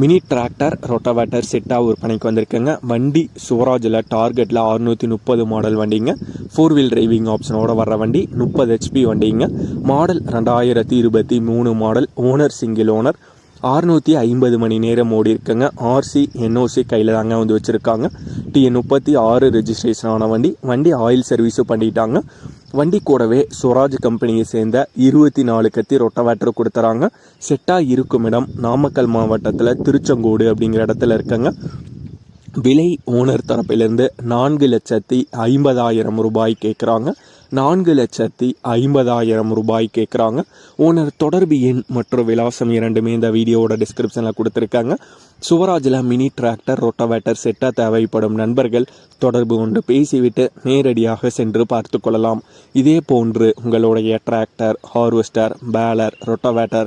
Mini tractor rotavator செட்டாக விற்பனைக்கு வந்திருக்குங்க. வண்டி சுவராஜில் டார்கெட்டில் அறுநூற்றி முப்பது மாடல் வண்டிங்க. ஃபோர் வீல் டிரைவிங் ஆப்ஷனோட வர்ற வண்டி முப்பது ஹெச்பி வண்டிங்க. மாடல் ரெண்டாயிரத்தி இருபத்தி மூணு மாடல் ஓனர் சிங்கிள் ஓனர் அறுநூற்றி ஐம்பது மணி நேரம் ஓடி இருக்கங்க. ஆர்சி என்ஓசி கையில் தாங்க வந்து வச்சுருக்காங்க. டிஎன் முப்பத்தி ஆறு ரெஜிஸ்ட்ரேஷன் ஆன வண்டி. வண்டி ஆயில் சர்வீஸும் பண்ணிட்டாங்க. வண்டி கூடவே ஸ்வராஜ் கம்பெனியை சேர்ந்த இருபத்தி நாலு கத்தி ரொட்டவேட்டர் கொடுத்துறாங்க. செட்டாக இருக்கும் இடம் நாமக்கல் மாவட்டத்தில் திருச்செங்கோடு அப்படிங்கிற இடத்துல இருக்குங்க. விலை ஓனர் தரப்பிலிருந்து நான்கு லட்சத்தி ஐம்பதாயிரம் ரூபாய் கேட்குறாங்க. நான்கு லட்சத்தி ஐம்பதாயிரம் ரூபாய் கேட்குறாங்க. ஓனர் தொடர்பு எண் மற்றும் விலாசம் இரண்டுமே இந்த வீடியோவோட டிஸ்கிரிப்ஷனில் கொடுத்துருக்காங்க. சுவராஜில் மினி டிராக்டர் ரொட்டவேட்டர் செட்டாக தேவைப்படும் நண்பர்கள் தொடர்பு கொண்டு பேசிவிட்டு நேரடியாக சென்று பார்த்து கொள்ளலாம். இதே போன்று உங்களுடைய டிராக்டர் ஹார்வெஸ்டர் பேலர் ரொட்டவேட்டர்